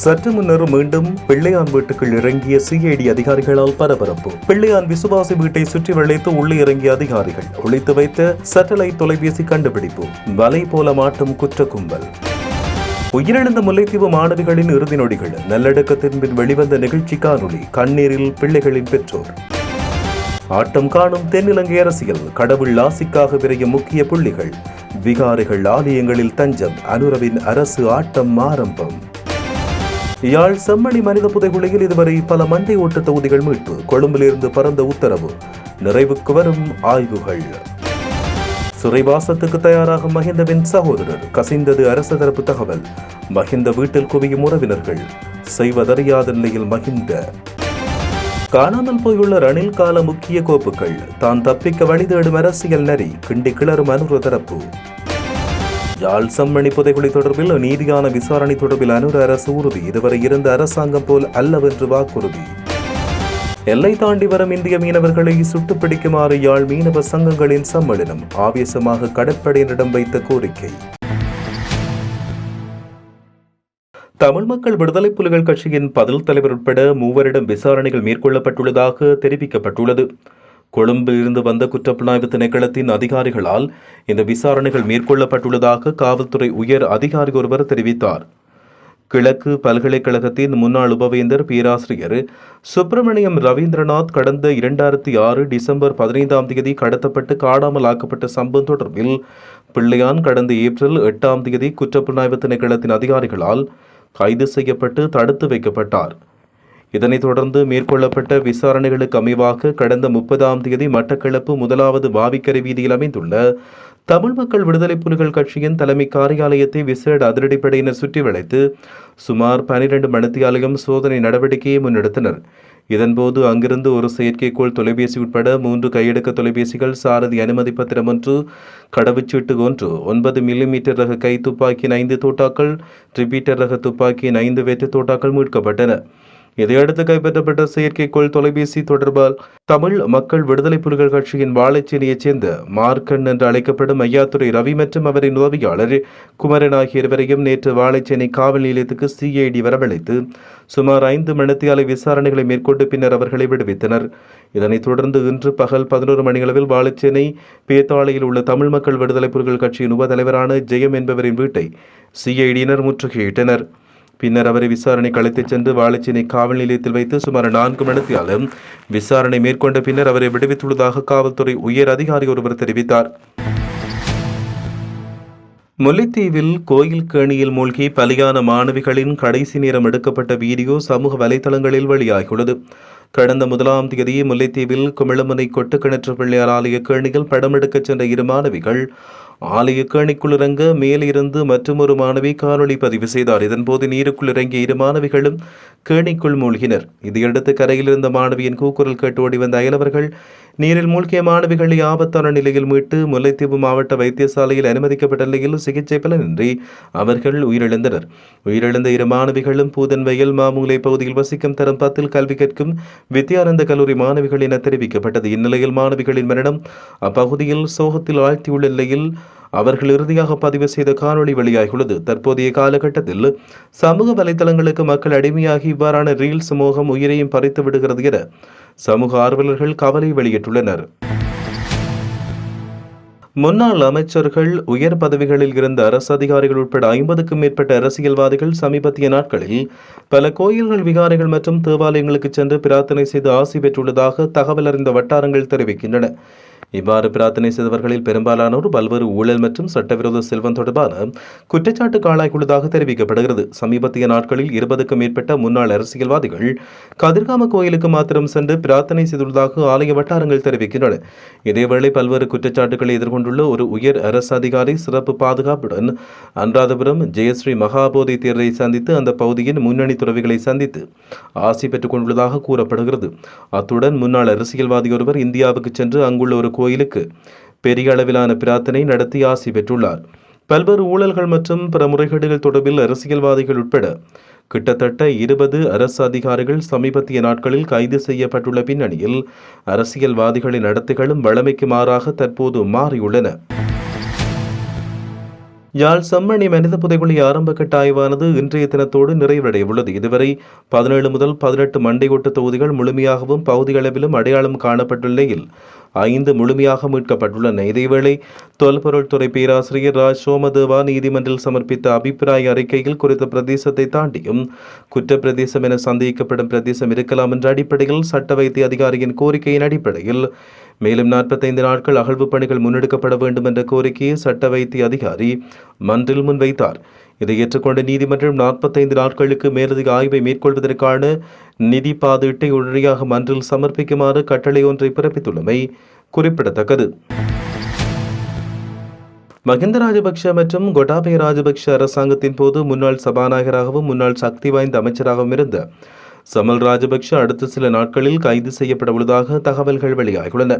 சற்று முன்னர் மீண்டும் பிள்ளையான் வீட்டுக்குள் இறங்கிய சிஐடி அதிகாரிகளால் பரபரப்பு. பிள்ளையான் விசுவாசி வீட்டை சுற்றி வளைத்து உள்ளே இறங்கிய அதிகாரிகள் ஒழித்து வைத்த சேட்டலைட் தொலைபேசி கண்டுபிடிப்பு வலை போல மாட்டும் குற்ற கும்பல். உயிரிழந்த முல்லைத்தீவு மாணவிகளின் இறுதி நொடிகள் நல்லடக்கத்தின் பின் வெளிவந்த நிகழ்ச்சி காணொலி கண்ணீரில் பிள்ளைகளின் பெற்றோர். ஆட்டம் காணும் தென்னிலங்கை அரசியல் கடவுள் ஆசிக்காக விரையும் முக்கிய புள்ளிகள். விகாரிகள் ஆலயங்களில் தஞ்சம் அனுரவின் அரசு ஆட்டம் ஆரம்பம். யாழ் செம்மணி மனித புதைகுழியில் இதுவரை பல மண்டை ஓட்ட தொகுதிகள் மீட்பு கொழும்பிலிருந்து பறந்த உத்தரவு. நிறைவுக்கு வரும் ஆய்வுகள். சிறைவாசத்துக்கு தயாராகும் மஹிந்தவின் சகோதரர் கசிந்தது அரசு தரப்பு தகவல். மஹிந்த வீட்டில் குவியும் உறவினர்கள். செய்வதறியாத நிலையில் மஹிந்த. காணாமல் போயுள்ள ரணில் கால முக்கிய கோப்புகள். தான் தப்பிக்க வழி தேடும் அரசியல் நரி கிண்டி கிளறும் அனுர தரப்பு. யாழ் செம்மணி புதைகுழி தொடர்பில் நீதியான விசாரணை தொடர்பில் அனுர அரசு உறுதி. இதுவரை இருந்த அரசாங்கம் போல் அல்லவென்று வாக்குறுதி. எல்லை தாண்டி வரும் இந்திய மீனவர்களை சுட்டுப்பிடிக்குமாறு யாழ் மீனவ சங்கங்களின் சம்மேளனம் ஆவேசமாக கடற்படையினரிடம் வைத்த கோரிக்கை. தமிழ் மக்கள் விடுதலை புலிகள் கட்சியின் பதில் தலைவர் உட்பட மூவரிடம் விசாரணைகள் மேற்கொள்ளப்பட்டுள்ளதாக தெரிவிக்கப்பட்டுள்ளது. கொழும்பில் இருந்து வந்த குற்றப்புலனாய்வு திணைக்களத்தின் அதிகாரிகளால் இந்த விசாரணைகள் மேற்கொள்ளப்பட்டுள்ளதாக காவல்துறை உயர் அதிகாரி ஒருவர் தெரிவித்தார். கிழக்கு பல்கலைக்கழகத்தின் முன்னாள் உபவேந்தர் பேராசிரியர் சுப்பிரமணியம் ரவீந்திரநாத் கடந்த இரண்டாயிரத்தி ஆறு டிசம்பர் பதினைந்தாம் தேதி கடத்தப்பட்டு காணாமல் ஆக்கப்பட்ட சம்பவம் தொடர்பில் பிள்ளையான் கடந்த ஏப்ரல் எட்டாம் தேதி குற்றப்புலனாய்வு திணைக்களத்தின் அதிகாரிகளால் கைது செய்யப்பட்டு தடுத்து வைக்கப்பட்டார். இதனைத் தொடர்ந்து மேற்கொள்ளப்பட்ட விசாரணைகளுக்கு அமைவாக கடந்த முப்பதாம் தேதி மட்டக்களப்பு முதலாவது பாவிக்கரை வீதியில் அமைந்துள்ள தமிழ் மக்கள் விடுதலை புலிகள் கட்சியின் தலைமை காரியாலயத்தை விசேட அதிரடிப்படையினர் சுற்றி வளைத்து சுமார் பனிரெண்டு மணித்தியாலயம் சோதனை நடவடிக்கையை முன்னெடுத்தனர். இதன்போது அங்கிருந்து ஒரு செயற்கைக்கோள் தொலைபேசி உட்பட மூன்று கையடக்க தொலைபேசிகள் சாரதி அனுமதி பத்திரம் ஒன்று கடவுச்சீட்டு ஒன்று ஒன்பது மில்லிமீட்டர் ரக கை துப்பாக்கியின் ஐந்து தோட்டாக்கள் ரிப்பீட்டர் ரக துப்பாக்கியின் ஐந்து வெற்று தோட்டாக்கள் மீட்கப்பட்டன. இதையடுத்து கைப்பற்றப்பட்ட செயற்கைக்கோள் தொலைபேசி தொடர்பால் தமிழ் மக்கள் விடுதலை புலிகள் கட்சியின் வாழைச்சேனியைச் சேர்ந்த மார்க்கன் என்று அழைக்கப்படும் ஐயாத்துறை ரவி மற்றும் அவரின் உதவியாளர் குமரன் ஆகிய இருவரையும் நேற்று வாழைச்சேனை காவல் நிலையத்துக்கு சிஐடி வரவழைத்து சுமார் ஐந்து மணித்தியாலை விசாரணைகளை மேற்கொண்டு பின்னர் அவர்களை விடுவித்தனர். இதனைத் தொடர்ந்து இன்று பகல் பதினோரு மணியளவில் வாழைச்சேனை பேத்தாளையில் உள்ள தமிழ் மக்கள் விடுதலை புலிகள் கட்சியின் உபதலைவரான ஜெயம் என்பவரின் வீட்டை சிஐடியினர் முற்றுகையிட்டனர். பின்னர் அவரை விசாரணைக்கு அழைத்துச் சென்று வாழைச்சேனை காவல் நிலையத்தில் வைத்து சுமார் நான்கு மணித்தியாலும் விசாரணை மேற்கொண்ட பின்னர் அவரை விடுவித்துள்ளதாக காவல்துறை உயர் அதிகாரி ஒருவர் தெரிவித்தார். முல்லைத்தீவில் கோயில் கேணியில் மூழ்கி பலியான மாணவிகளின் கடைசி நேரம் எடுக்கப்பட்ட வீடியோ சமூக வலைதளங்களில் வெளியாகியுள்ளது. கடந்த முதலாம் தேதி முல்லைத்தீவில் குமிழமுனை கொட்டுக்கிணற்று பிள்ளையார் ஆலய கேணியில் படம் எடுக்கச் சென்ற இரு மாணவிகள் ஆலய கேணிக்குள் இறங்க மேலிருந்து மற்றொரு மாணவி காணொலி பதிவு செய்தார். இதன்போது நீருக்குள் இறங்கிய இரு மாணவிகளும் கேணிக்குள் மூழ்கினர். இதையடுத்து கரையில் இருந்த மாணவியின் கூக்குரல் கேட்டு ஓடி வந்த அயலவர்கள் நீரில் மூழ்கிய மாணவிகளை ஆபத்தான நிலையில் மீட்டு முல்லைத்தீவு மாவட்ட வைத்தியசாலையில் அனுமதிக்கப்பட்ட நிலையில் சிகிச்சை பலனின்றி அவர்கள் உயிரிழந்தனர். உயிரிழந்த இரு மாணவிகளும் பூதன்வயல் மாமூலை பகுதியில் வசிக்கும் தரம் பத்தில் கல்வி கற்கும் வித்யானந்த கல்லூரி மாணவிகள் என தெரிவிக்கப்பட்டது. இந்நிலையில் மாணவிகளின் மரணம் அப்பகுதியில் சோகத்தில் ஆழ்த்தியுள்ள நிலையில் அவர்கள் இறுதியாக பதிவு செய்த காணொளி வெளியாகியுள்ளது. தற்போதைய காலகட்டத்தில் சமூக வலைதளங்களுக்கு மக்கள் அடிமையாகி இவ்வாறான ரீல்ஸ் சமூகம் உயிரையும் பறித்து விடுகிறது என சமூக ஆர்வலர்கள் கவலை வெளியிட்டுள்ளனர். முன்னாள் அமைச்சர்கள் உயர் பதவிகளில் இருந்த அரசு அதிகாரிகள் உட்பட ஐம்பதுக்கும் மேற்பட்ட அரசியல்வாதிகள் சமீபத்திய நாட்களில் பல கோயில்கள் விகாரைகள் மற்றும் தேவாலயங்களுக்கு சென்று பிரார்த்தனை செய்து ஆசி பெற்றுள்ளதாக தகவல் அறிந்த வட்டாரங்கள் தெரிவிக்கின்றன. இவ்வாறு பிரார்த்தனை செய்தவர்களில் பெரும்பாலானோர் பல்வேறு ஊழல் மற்றும் சட்டவிரோத செல்வம் தொடர்பான குற்றச்சாட்டுக்கு ஆளாகியுள்ளதாக தெரிவிக்கப்படுகிறது. சமீபத்திய நாட்களில் இருபதுக்கும் மேற்பட்ட முன்னாள் அரசியல்வாதிகள் கதிர்காம கோயிலுக்கு மாத்திரம் சென்று பிரார்த்தனை செய்துள்ளதாக ஆலய வட்டாரங்கள் தெரிவிக்கின்றன. இதேவேளை பல்வேறு குற்றச்சாட்டுகளை எதிர்கொண்டுள்ள ஒரு உயர் அரசு அதிகாரி சிறப்பு பாதுகாப்புடன் அனுராதபுரம் ஜெயஸ்ரீ மகாபோதி தேர்தலை சந்தித்து அந்த பகுதியின் முன்னணி துறவிகளை சந்தித்து ஆசி பெற்றுக் கொண்டுள்ளதாக கூறப்படுகிறது. அத்துடன் முன்னாள் அரசியல்வாதி ஒருவர் இந்தியாவுக்கு சென்று அங்குள்ள ஒரு கோயிலுக்கு பெரிய அளவிலான பிரார்த்தனை நடத்தி ஆசி பெற்றுள்ளார். பல்வேறு ஊழல்கள் மற்றும் பிற முறைகேடுகள் தொடர்பில் அரசியல்வாதிகள் உட்பட கிட்டத்தட்ட இருபது அரசு அதிகாரிகள் சமீபத்திய நாட்களில் கைது செய்யப்பட்டுள்ள பின்னணியில் அரசியல்வாதிகளின் நடத்தைகளும் வழமைக்கு மாறாக தற்போது மாறியுள்ளன. யாழ் செம்மணி மனித புதைகுழி ஆரம்ப கட்ட ஆய்வானது இன்றைய தினத்தோடு நிறைவடைய உள்ளது இதுவரை பதினேழு முதல் பதினெட்டு மண்டையோட்டு தொகுதிகள் முழுமையாகவும் பகுதியளவிலும் அடையாளம் காணப்பட்ட நிலையில் ஐந்து முழுமையாக மீட்கப்பட்டுள்ளன இதேவேளை தொல்பொருள் துறை பேராசிரியர் ராஜ் சோமதேவா நீதிமன்றில் சமர்ப்பித்த அபிப்பிராய அறிக்கையில் குறித்த பிரதேசத்தை தாண்டியும் குற்ற பிரதேசம் என சந்தேகிக்கப்படும் பிரதேசம் இருக்கலாம் என்ற அடிப்படையில் சட்ட வைத்திய அதிகாரியின் கோரிக்கையின் அடிப்படையில் மேலும் நாற்பத்தைந்து நாட்கள் அகழ்வு பணிகள் முன்னெடுக்கப்பட வேண்டும் என்ற கோரிக்கையை சட்ட வைத்திய அதிகாரி மன்றில் முன்வைத்தார். இதை ஏற்றுக்கொண்ட நீதிமன்றம் நாற்பத்தைந்து நாட்களுக்கு மேலதிக ஆய்வை மேற்கொள்வதற்கான நிதி பாதீட்டை உடனடியாக மன்றில் சமர்ப்பிக்குமாறு கட்டளை ஒன்றை பிறப்பித்துள்ளமை குறிப்பிடத்தக்கது. மகிந்த ராஜபக்ஷ மற்றும் கொட்டாபய ராஜபக்ஷ அரசாங்கத்தின் போது முன்னாள் சபாநாயகராகவும் முன்னாள் சக்தி வாய்ந்த அமைச்சராகவும் இருந்த சமல் ராஜபக்ஷ அடுத்த சில நாட்களில் கைது செய்யப்பட உள்ளதாக தகவல்கள் வெளியாகியுள்ளன.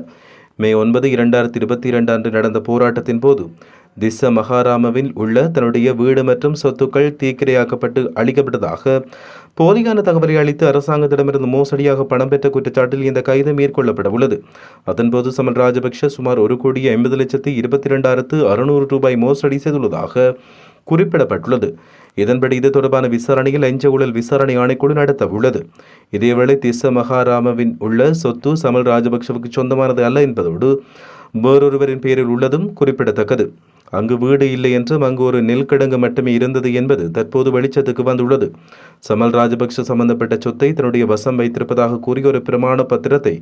மே ஒன்பது இரண்டாயிரத்தி இருபத்தி இரண்டு அன்று நடந்த போராட்டத்தின் போது திஸ்ஸ மகாராமவில் உள்ள தன்னுடைய வீடு மற்றும் சொத்துக்கள் தீக்கிரையாக்கப்பட்டு அளிக்கப்பட்டதாக போலியான தகவலை அளித்து அரசாங்கத்திடமிருந்து மோசடியாக பணம் பெற்ற குற்றச்சாட்டில் இந்த கைது மேற்கொள்ளப்பட உள்ளது. அதன்போது சமல் ராஜபக்ஷ சுமார் ஒரு கோடி ஐம்பது லட்சத்து இருபத்தி இரண்டாயிரத்து அறுநூறு ரூபாய் மோசடி செய்துள்ளதாக குறிப்பிடப்பட்டுள்ளது. இதன்படி இது தொடர்பான விசாரணையில் லஞ்ச ஊழல் விசாரணை ஆணைக்குழு நடத்த உள்ளது. இதேவேளை திஸ்ஸ மகாராமவின் உள்ள சொத்து சமல் ராஜபக்ஷவுக்கு சொந்தமானது அல்ல என்பதோடு வேறொருவரின் பெயரில் உள்ளதும் குறிப்பிடத்தக்கது. அங்கு வீடு இல்லை என்றும் அங்கு ஒரு நெல் கிடங்கு மட்டுமே இருந்தது என்பது தற்போது வெளிச்சத்துக்கு வந்துள்ளது. சமல் ராஜபக்ஷ சம்பந்தப்பட்ட சொத்தை தன்னுடைய வசம் வைத்திருப்பதாக கூறி ஒரு பிரமாண பத்திரத்தை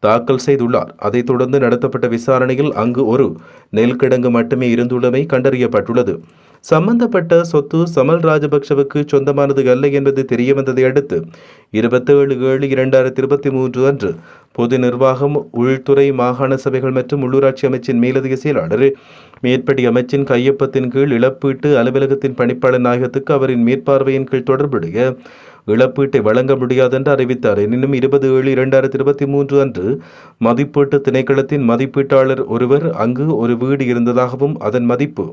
தாக்கல் செய்துள்ளார். அதைத் தொடர்ந்து நடத்தப்பட்ட விசாரணையில் அங்கு ஒரு நெல் கிடங்கு மட்டுமே இருந்துள்ளமை கண்டறியப்பட்டுள்ளது. சம்பந்தப்பட்ட சொத்து சமல் ராஜபக்ஷவுக்கு சொந்தமானது அல்ல என்பது தெரியவந்ததை அடுத்து இருபத்தேழு ஏழு இரண்டாயிரத்தி இருபத்தி மூன்று அன்று பொது நிர்வாகம் உள்துறை மாகாண சபைகள் மற்றும் உள்ளூராட்சி அமைச்சின் மேலதிக செயலாளர் மேற்படி அமைச்சின் கையொப்பத்தின் கீழ் இழப்பீட்டு அலுவலகத்தின் பணிப்பாளர் நாயகத்துக்கு அவரின் மேற்பார்வையின் கீழ் தொடர்புடைய இழப்பீட்டை வழங்க முடியாது என்று அறிவித்தார். எனினும் இருபது ஏழு இரண்டாயிரத்தி இருபத்தி மூன்று அன்று மதிப்பீட்டு திணைக்களத்தின் மதிப்பீட்டாளர் ஒருவர் அங்கு ஒரு வீடு இருந்ததாகவும் அதன் மதிப்பு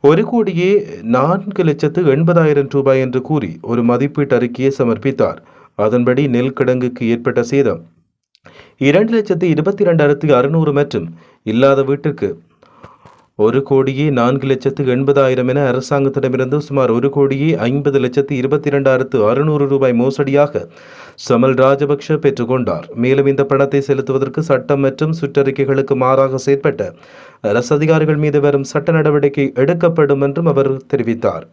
ஒரு கோடியே நான்கு லட்சத்து எண்பதாயிரம் ரூபாய் என்று கூறி ஒரு மதிப்பீட்டு அறிக்கையை சமர்ப்பித்தார். அதன்படி நெல் கிடங்குக்கு ஏற்பட்ட சேதம் இரண்டு லட்சத்து இருபத்தி இரண்டாயிரத்து அறுநூறு மற்றும் இல்லாத வீட்டிற்கு ஒரு கோடியே நான்கு லட்சத்து எண்பதாயிரம் என அரசாங்கத்திடமிருந்து சுமார் ஒரு கோடியே ஐம்பது லட்சத்து இருபத்தி இரண்டாயிரத்து அறுநூறு ரூபாய் மோசடியாக சமல் ராஜபக்ஷ பெற்றுக்கொண்டார். மேலும் இந்த பணத்தை செலுத்துவதற்கு சட்டம் மற்றும் சுற்றறிக்கைகளுக்கு மாறாக செயற்பட்ட அரசு அதிகாரிகள் மீது வரும் சட்ட நடவடிக்கை எடுக்கப்படும் என்றும் அவர் தெரிவித்தார்.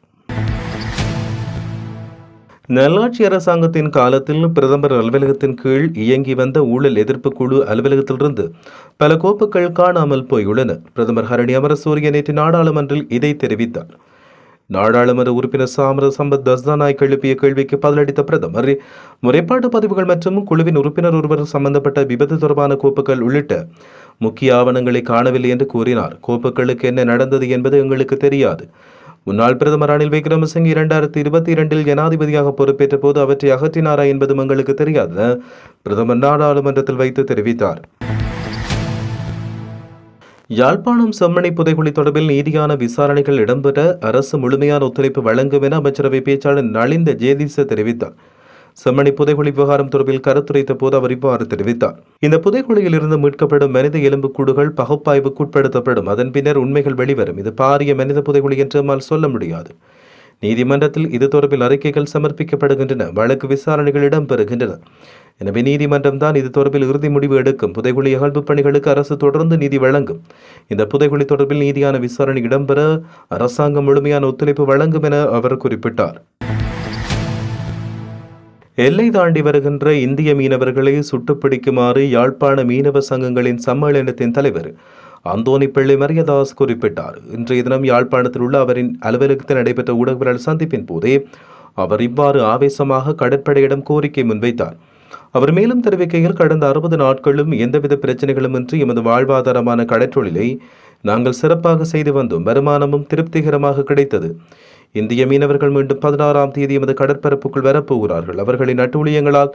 நல்லாட்சி அரசாங்கத்தின் காலத்தில் பிரதமர் அலுவலகத்தின் கீழ் இயங்கி வந்த ஊழல் எதிர்ப்பு குழு அலுவலகத்திலிருந்து பல கோப்புகள் காணாமல் போயுள்ளன. பிரதமர் ஹரணி அமரசூரிய நேற்று நாடாளுமன்றில் இதை தெரிவித்தார். நாடாளுமன்ற உறுப்பினர் சாமர சம்பத் தஸ்தானாய் எழுப்பிய கேள்விக்கு பதிலளித்த பிரதமர் முறைப்பாட்டு பதிவுகள் மற்றும் குழுவின் உறுப்பினர் ஒருவர் சம்பந்தப்பட்ட விபத்து தொடர்பான கோப்புகள் உள்ளிட்ட முக்கிய ஆவணங்களை காணவில்லை என்று கூறினார். கோப்புகளுக்கு என்ன நடந்தது என்பது எங்களுக்கு தெரியாது. முன்னாள் பிரதமர் ரணில் விக்ரமசிங்கே இரண்டாயிரத்தி இருபத்தி இரண்டில் ஜனாதிபதியாக பொறுப்பேற்ற போது அவற்றை அகற்றினாரா என்பதும் எங்களுக்கு தெரியாது பிரதமர் நாடாளுமன்றத்தில் வைத்து தெரிவித்தார். யாழ்ப்பாணம் செம்மணி புதைகுழி தொடர்பில் நீதியான விசாரணைகள் இடம்பெற அரசு முழுமையான ஒத்துழைப்பு வழங்கும் என அமைச்சரவை பேச்சாளர் நளிந்த ஜேதிச தெரிவித்தார். செம்மணி புதைகுழி விவகாரம் தொடர்பில் கருத்துரைத்த போது அவர் இவ்வாறு தெரிவித்தார். இந்த புதைகுழியில் இருந்து மீட்கப்படும் மனித எலும்புக்கூடுகள் பகுப்பாய்வுக்குட்படுத்தப்படும் அதன் பின்னர் உண்மைகள் வெளிவரும். இது பாரிய மனித புதைகுழி என்று நம்மால் சொல்ல முடியாது. நீதிமன்றத்தில் இது தொடர்பில் அறிக்கைகள் சமர்ப்பிக்கப்படுகின்றன. வழக்கு விசாரணைகள் இடம்பெறுகின்றன. எனவே நீதிமன்றம் தான் இது தொடர்பில் இறுதி முடிவு எடுக்கும். புதைகுழி அகழ்வு பணிகளுக்கு அரசு தொடர்ந்து நீதி வழங்கும். இந்த புதைகுழி தொடர்பில் நீதியான விசாரணை இடம்பெற அரசாங்கம் முழுமையான ஒத்துழைப்பு வழங்கும் என அவர் குறிப்பிட்டார். எல்லை தாண்டி வருகின்ற இந்திய மீனவர்களை சுட்டுப்பிடிக்குமாறு யாழ்ப்பாண மீனவ சங்கங்களின் சம்மேளனத்தின் தலைவர் அந்தோனி பிள்ளை மரியதாஸ் குறிப்பிட்டார். இன்றைய தினம் யாழ்ப்பாணத்தில் உள்ள அவரின் அலுவலகத்தில் நடைபெற்ற ஊடகவியலாளர் சந்திப்பின் போதே அவர் இவ்வாறு ஆவேசமாக கடற்படையிடம் கோரிக்கை முன்வைத்தார். அவர் மேலும் தெரிவிக்கையில் கடந்த அறுபது நாட்களும் எந்தவித பிரச்சனைகளுமின்றி எமது வாழ்வாதாரமான கடற்றொழிலை நாங்கள் சிறப்பாக செய்து வந்தோம். வருமானமும் திருப்திகரமாக கிடைத்தது. இந்திய மீனவர்கள் மீண்டும் பதினாறாம் தேதி எமது கடற்பரப்புக்குள் வரப்போகிறார்கள். அவர்களின் அட்டூழியங்களால்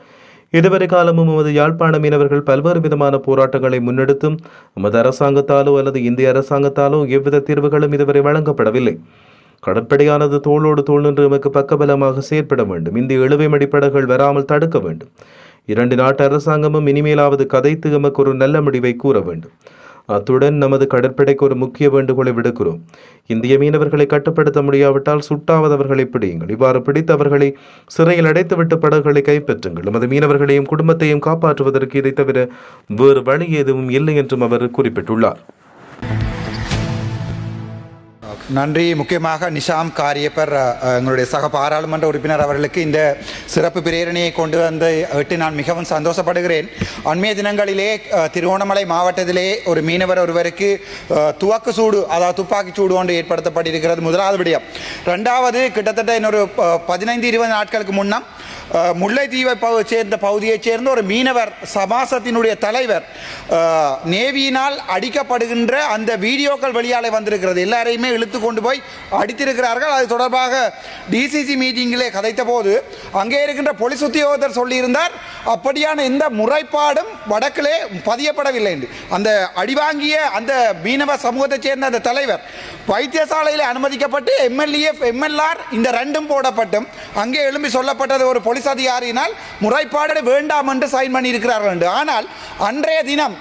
இதுவரை காலமும் எமது யாழ்ப்பாண மீனவர்கள் பல்வேறு விதமான போராட்டங்களை முன்னெடுத்தும் எமது அரசாங்கத்தாலோ அல்லது இந்திய அரசாங்கத்தாலோ எவ்வித தீர்வுகளும் இதுவரை வழங்கப்படவில்லை. கடற்படையானது தோளோடு தோள் நின்று எமக்கு பக்கபலமாக செயற்பட வேண்டும். இந்திய இழுவை மடிப்படகுகள் வராமல் தடுக்க வேண்டும். இரண்டு நாட்டு அரசாங்கமும் இனிமேலாவது கதைத்து எமக்கு ஒரு நல்ல முடிவை கூற வேண்டும். அத்துடன் நமது கடற்படைக்கு ஒரு முக்கிய வேண்டுகோளை விடுக்கிறோம். இந்திய மீனவர்களை கட்டுப்படுத்த முடியாவிட்டால் சுட்டாவதவர்களை பிடியுங்கள். இவ்வாறு பிடித்தவர்களை சிறையில் அடைத்துவிட்டு படகுகளை கைப்பற்றுங்கள். நமது மீனவர்களையும் குடும்பத்தையும் காப்பாற்றுவதற்கு இதை தவிர வேறு வழி எதுவும் இல்லை என்றும் அவர் குறிப்பிட்டுள்ளார். நன்றி. முக்கியமாக நிஷாம் காரியப்பர் எங்களுடைய சக பாராளுமன்ற உறுப்பினர் அவர்களுக்கு இந்த சிறப்பு பிரேரணையை கொண்டு வந்து விட்டு நான் மிகவும் சந்தோஷப்படுகிறேன். அண்மைய தினங்களிலே திருவோணமலை மாவட்டத்திலே ஒரு மீனவர் ஒருவருக்கு துவக்கு சூடு அதாவது துப்பாக்கி சூடு ஒன்று ஏற்படுத்தப்பட்டிருக்கிறது முதலாவது விடயம். ரெண்டாவது கிட்டத்தட்ட இன்னொரு பதினைந்து இருபது நாட்களுக்கு முன்னால் முல்லைத்தீவை பகு சேர்ந்த பகுதியைச் சேர்ந்த ஒரு மீனவர் சமாசத்தினுடைய தலைவர். நேவியினால் அடிக்கப்படுகின்ற அந்த வீடியோக்கள் வெளியாலே வந்திருக்கிறது. எல்லாரையுமே இழுத்து கொண்டு போய் அடித்திருக்கிறார்கள். அது தொடர்பாக டிசிசி மீட்டிங்கிலே கதைத்த போது அங்கே இருக்கின்ற பொலிஸ் உத்தியோகத்தர் சொல்லியிருந்தார் அப்படியான எந்த முறைப்பாடும் வடக்கிலே பதியப்படவில்லை என்று. அந்த அடிவாங்கிய அந்த மீனவ சமூகத்தைச் சேர்ந்த அந்த தலைவர் வைத்தியசாலையில் அனுமதிக்கப்பட்டு எம்எல்ஏ எம்எல்ஆர் இந்த ரெண்டும் போடப்பட்டும். அங்கே எழும்பி சொல்லப்பட்டது ஒரு போலீஸ் அதிகாரியினால் முறைப்பாடு வேண்டாம் என்று சைன் பண்ணியிருக்கிறார்கள் என்று. ஆனால் அன்றைய தினம்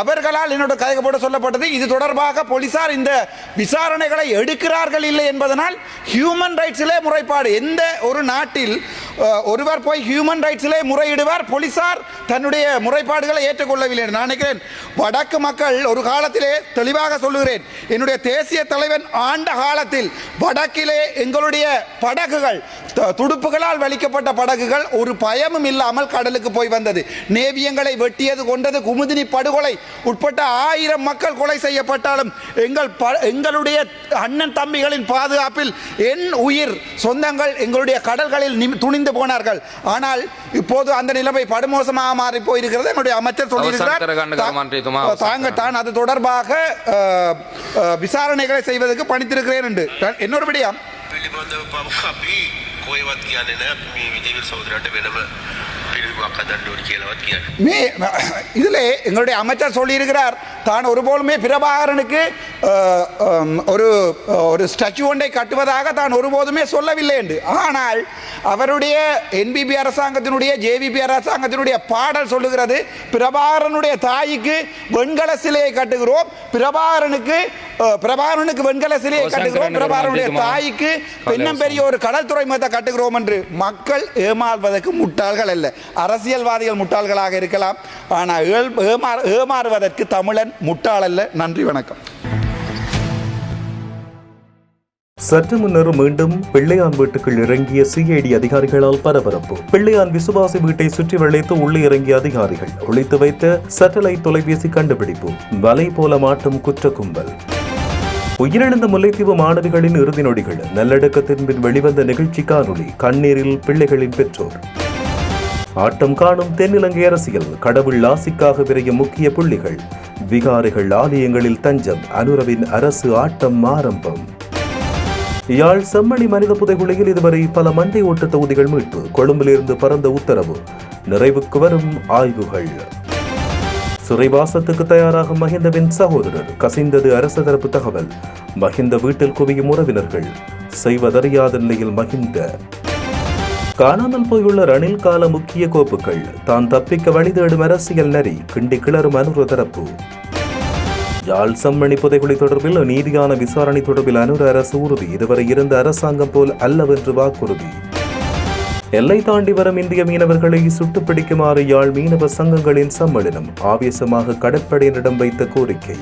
அவர்களால் என்னோட கையகப்பட சொல்லப்பட்டது. இது தொடர்பாக போலீசார் இந்த விசாரணைகளை எடுக்கிறார்கள் இல்லை என்பதனால் ஹியூமன் ரைட்ஸிலே முறைப்பாடு. எந்த ஒரு நாட்டில் ஒருவர் போய் ஹியூமன் ரைட்ஸிலே முறையிடுவார் போலீசார் தன்னுடைய முறைப்பாடுகளை ஏற்றுக்கொள்ளவில்லை நான் நினைக்கிறேன். வடக்கு மக்கள் ஒரு காலத்திலே தெளிவாக சொல்லுகிறேன். என்னுடைய தேசிய தலைவன் ஆண்ட காலத்தில் வடக்கிலே எங்களுடைய படகுகள் துடுப்புகளால் வலிக்கப்பட்ட படகுகள் ஒரு பயமும் இல்லாமல் கடலுக்கு போய் வந்தது. நேவியங்களை வெட்டியது கொண்டது குமுதினி படுகொலை உட்பட்ட ஆயிரம் மக்கள் கொலை செய்யப்பட்டாலும் எங்கள் ப- எங்களுடைய அண்ணன் தம்பிகளின் பாதுகாப்பில் என் உயிர் சொந்தங்கள் எங்களுடைய கடல்களில் துணிந்து போனார்கள். ஆனால் இப்போது அந்த நிலைமை படுமோசமாக மாறி போயிருக்கிறது. என்னுடைய அமைச்சர் சொல்லியிருக்கிறார். தாங்கள் தான் அது தொடர்பாக விசாரணைகளை செய்வதற்கு பணித்திருக்கிறேன் என்று. இன்னொரு விடயம். நீ இதில் எங்களுடைய அமைச்சர் சொல்லியிருக்கிறார். தான் ஒருபோலுமே பிரபாகரனுக்கு ஒரு ஒரு ஸ்டாச்சு ஒன்றை கட்டுவதாக தான் ஒருபோதுமே சொல்லவில்லை என்று. ஆனால் அவருடைய என்பிபி அரசாங்கத்தினுடைய ஜேவிபி அரசாங்கத்தினுடைய பாடல் சொல்லுகிறது பிரபாகரனுடைய தாய்க்கு வெண்கல சிலையை கட்டுகிறோம் பிரபாகரனுக்கு பிரபாகரனுக்கு வெண்கல சிலையை கட்டுகிறோம் பிரபாகரனுடைய தாய்க்கு பெண்ணம் பெரிய ஒரு கடல்துறை மதத்தை கட்டுகிறோம் என்று. மக்கள் ஏமாள்வதற்கு முட்டாள்கள் அல்ல. அரசியல்வாதிகள் முட்டாள்களாக இருக்கலாம். ஆனால் ஏமாறு ஏமாறுவதற்கு தமிழன் முட்டாள் அல்ல. நன்றி வணக்கம். சற்று முன்னர் மீண்டும் பிள்ளையான் வீட்டுக்குள் இறங்கிய சிஐடி அதிகாரிகளால் பரபரப்பு. பிள்ளையான் விசுவாசி வீட்டை சுற்றி வளைத்து உள்ளே இறங்கிய அதிகாரிகள் ஒழித்து வைத்த சேட்டலைட் தொலைபேசி கண்டுபிடிப்பு. வலை போல மாட்டும் குற்ற கும்பல் உயிரிழந்த முல்லைத்தீவு மாணவிகளின் இறுதி நொடிகள். நல்லடக்கத்தின் பின் வெளிவந்த நிகழ்ச்சி காணொலி கண்ணீரில் பிள்ளைகளின் பெற்றோர். ஆட்டம் காணும் தென்னிலங்கை அரசியல் கடவுள் ஆசிக்காக விரையும் முக்கிய புள்ளிகள். விகாரிகள் ஆலயங்களில் தஞ்சம் அனுரவின் அரசு ஆட்டம் ஆரம்பம். யாழ் செம்மணி மனித புதைகுலையில் இதுவரை பல மண்டை ஓட்ட தொகுதிகள் மீட்பு கொழும்பிலிருந்து பறந்த உத்தரவு. நிறைவுக்கு வரும் ஆய்வுகள். சிறைவாசத்துக்கு தயாராகும் மஹிந்தவின் சகோதரர் கசிந்தது அரசு தரப்பு தகவல். மஹிந்த வீட்டில் குவியும் உறவினர்கள். செய்வதறியாத நிலையில் மஹிந்த. காணாமல் போயுள்ள ரணில் கால முக்கிய கோப்புகள். தான் தப்பிக்க வழி தேடும் அரசியல் நரி கிண்டி கிளறும் அனுர தரப்பு. யாழ் செம்மணி புதைகுழி தொடர்பில் நீதியான விசாரணை தொடர்பில் அனுர அரசு உறுதி. இதுவரை இருந்த அரசாங்கம் போல் அல்லவென்று வாக்குறுதி. எல்லை தாண்டி வரும் இந்திய மீனவர்களை சுட்டுப் பிடிக்குமாறு யாழ் மீனவ சங்கங்களின் சம்மேளனம் ஆவேசமாக கடற்படையினரிடம் வைத்த கோரிக்கை.